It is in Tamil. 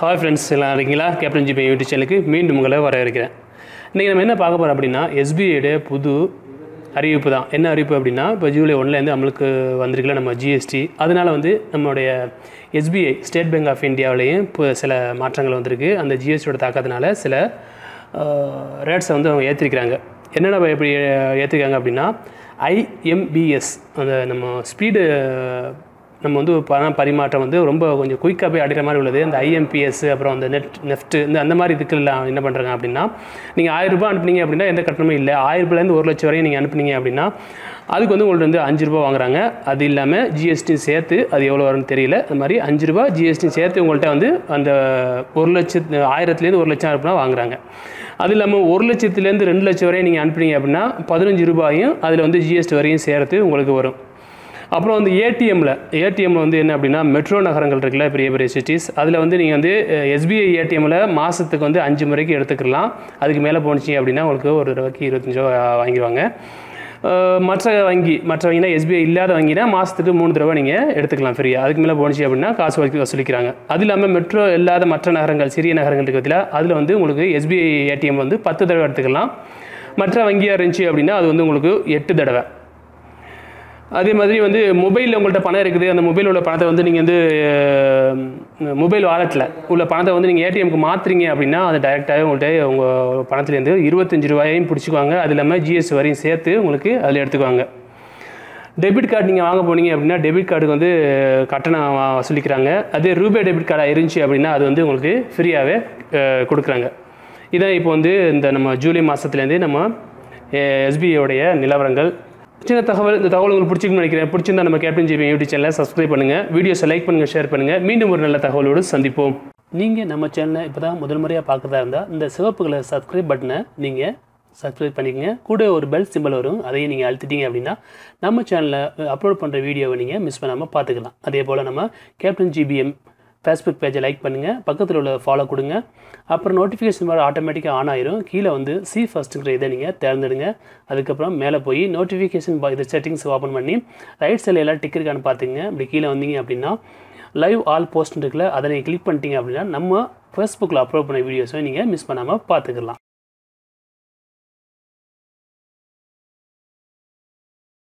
ஹாய் ஃப்ரெண்ட்ஸ் எல்லாம் இருக்கீங்களா? கேப்டன் ஜிபி யூடியூப் சேனலுக்கு மீண்டும் உங்களை வரவேற்கிறேன். இன்றைக்கி நம்ம என்ன பார்க்க போகிறோம் அப்படின்னா எஸ்பிஐடைய புது அறிவிப்பு தான். என்ன அறிவிப்பு அப்படின்னா இப்போ ஜூலை ஒன்லேருந்து நம்மளுக்கு வந்திருக்கல நம்ம ஜிஎஸ்டி அதனால் வந்து நம்மளுடைய எஸ்பிஐ ஸ்டேட் பேங்க் ஆஃப் இந்தியாவிலையும் இப்போ சில மாற்றங்கள் வந்திருக்கு. அந்த ஜிஎஸ்டியோட தாக்கத்தினால சில ரேட்ஸை வந்து அவங்க ஏற்றிருக்கிறாங்க என்னென்ன எப்படி ஏற்றிருக்காங்க அப்படின்னா ஐஎம்பிஎஸ் அந்த நம்ம ஸ்பீடு நம்ம வந்து பண பரிமாற்றம் வந்து ரொம்ப கொஞ்சம் குயிக்காக போய் அடிக்கிற மாதிரி உள்ளது. இந்த ஐஎம்பிஎஸ் அப்புறம் அந்த நெட் நெஃப்ட்டு இந்த அந்த மாதிரி இதுக்கெல்லாம் என்ன பண்ணுறாங்க அப்படின்னா நீங்கள் ஆயிரம் ரூபாய் அனுப்புனீங்க அப்படின்னா எந்த கட்டணமும் இல்லை. ஆயிரம் ரூபாயிலேருந்து ஒரு லட்சம் வரையும் நீங்கள் அனுப்புனீங்க அப்படின்னா அதுக்கு வந்து உங்கள்ட்ட வந்து அஞ்சு ரூபா வாங்குறாங்க. அது இல்லாமல் ஜிஎஸ்டி சேர்த்து அது எவ்வளோ வரும்னு தெரியல. அது மாதிரி அஞ்சு ரூபா ஜிஎஸ்டி சேர்த்து உங்கள்கிட்ட வந்து அந்த ஒரு லட்சத்து ஆயிரத்துலேருந்து ஒரு லட்சம் அனுப்புனா வாங்குறாங்க. அது இல்லாமல் ஒரு லட்சத்துலேருந்து ரெண்டு லட்சம் வரையும் நீங்கள் அனுப்புனீங்க அப்படின்னா பதினஞ்சு ரூபாயும் அதில் வந்து ஜிஎஸ்டி வரையும் சேர்த்து உங்களுக்கு வரும். அப்புறம் வந்து ஏடிஎம்மில் ஏடிஎம்மில் வந்து என்ன அப்படின்னா மெட்ரோ நகரங்கள் இருக்குல்ல பெரிய பெரிய சிட்டிஸ் அதில் வந்து நீங்கள் வந்து எஸ்பிஐ ஏடிஎம்மில் மாதத்துக்கு வந்து அஞ்சு முறைக்கு எடுத்துக்கலாம். அதுக்கு மேலே போணுச்சு அப்படின்னா உங்களுக்கு ஒரு ரூபாய்க்கு இருபத்தஞ்சு ரூபா வாங்கிடுவாங்க. மற்ற வங்கி மற்ற வங்கினா எஸ்பிஐ இல்லாத வங்கினா மாதத்துக்கு மூணு தடவை நீங்கள் எடுத்துக்கலாம் ஃப்ரீயாக அதுக்கு மேலே போணுச்சு அப்படின்னா காசு வரைக்கும் வசூலிக்கிறாங்க. அது இல்லாமல் மெட்ரோ இல்லாத மற்ற நகரங்கள் சிறிய நகரங்கள் இருக்கிறதுல அதில் வந்து உங்களுக்கு எஸ்பிஐ ஏடிஎம் வந்து பத்து தடவை எடுத்துக்கலாம். மற்ற வங்கியாக இருந்துச்சு அப்படின்னா அது வந்து உங்களுக்கு எட்டு தடவை. அதே மாதிரி வந்து மொபைலில் உங்கள்கிட்ட பணம் இருக்குது. அந்த மொபைல் உள்ள பணத்தை வந்து நீங்கள் வந்து மொபைல் வாலெட்டில் உள்ள பணத்தை வந்து நீங்கள் ஏடிஎம்க்கு மாற்றுறீங்க அப்படின்னா அது டைரெக்டாகவே உங்கள்கிட்ட உங்கள் பணத்துலேருந்து இருபத்தஞ்சி ரூபாயையும் பிடிச்சிக்குவாங்க. அது இல்லாமல் ஜிஎஸ்டி வரையும் சேர்த்து உங்களுக்கு அதில் எடுத்துக்குவாங்க. டெபிட் கார்டு நீங்கள் வாங்க போனீங்க அப்படின்னா டெபிட் கார்டுக்கு வந்து கட்டணம் வசூலிக்கிறாங்க அதே ரூபே டெபிட் கார்டாக இருந்துச்சு அப்படின்னா அது வந்து உங்களுக்கு ஃப்ரீயாகவே கொடுக்குறாங்க. இதான் இப்போ வந்து இந்த நம்ம ஜூலை மாதத்துலேருந்து நம்ம எஸ்பிஐயோடைய நிலவரங்கள். சின்ன தகவல் இந்த தகவல் உங்களுக்கு பிடிச்சிருக்குன்னு நினைக்கிறேன். பிடிச்சிருந்தா நம்ம கேப்டன் ஜிபி யூடியூப் சேனலை சப்ஸ்கிரைப் பண்ணுங்கள் வீடியோஸை லைக் பண்ணுங்கள் ஷேர் பண்ணுங்கள் மீண்டும் ஒரு நல்ல தகவலோடு சந்திப்போம். நீங்கள் நம்ம சேனலை இப்போ தான் முதல் முறையாக பார்க்குறதா இருந்தால் இந்த சிவப்பு கலர் சப்ஸ்கிரைப் பட்டனை நீங்கள் சப்ஸ்கிரைப் பண்ணிக்கங்க. கூட ஒரு பெல் சிம்பிள் வரும். அதையும் நீங்கள் அழுத்திட்டீங்க அப்படின்னா நம்ம சேனலில் அப்லோட் பண்ணுற வீடியோவை நீங்கள் மிஸ் பண்ணாமல் பார்த்துக்கலாம். அதே போல் நம்ம கேப்டன் ஜிபிஎம் ஃபேஸ்புக் பேஜை லைக் பண்ணுங்கள் பக்கத்தில் உள்ள ஃபாலோ கொடுங்க. அப்புறம் நோட்டிஃபிகேஷன் வர ஆட்டோமேட்டிக்காக ஆன் ஆயிரும். கீழே வந்து சி ஃபஸ்ட்டுங்கிற இதை நீங்கள் தேர்ந்தெடுங்க. அதுக்கப்புறம் மேலே போய் நோட்டிஃபிகேஷன் இது செட்டிங்ஸ் ஓப்பன் பண்ணி ரைட் சைடில் எல்லாம் டிக் இருக்கான்னு பார்த்துங்க அப்படி கீழே வந்தீங்க அப்படின்னா லைவ் ஆல் போஸ்ட் இருக்குல்ல அதை நீங்கள் கிளிக் பண்ணிட்டீங்க அப்படின்னா நம்ம ஃபேஸ்புக்கில் அப்லோட் பண்ண வீடியோஸை நீங்கள் மிஸ் பண்ணாமல் பார்த்துக்கலாம்.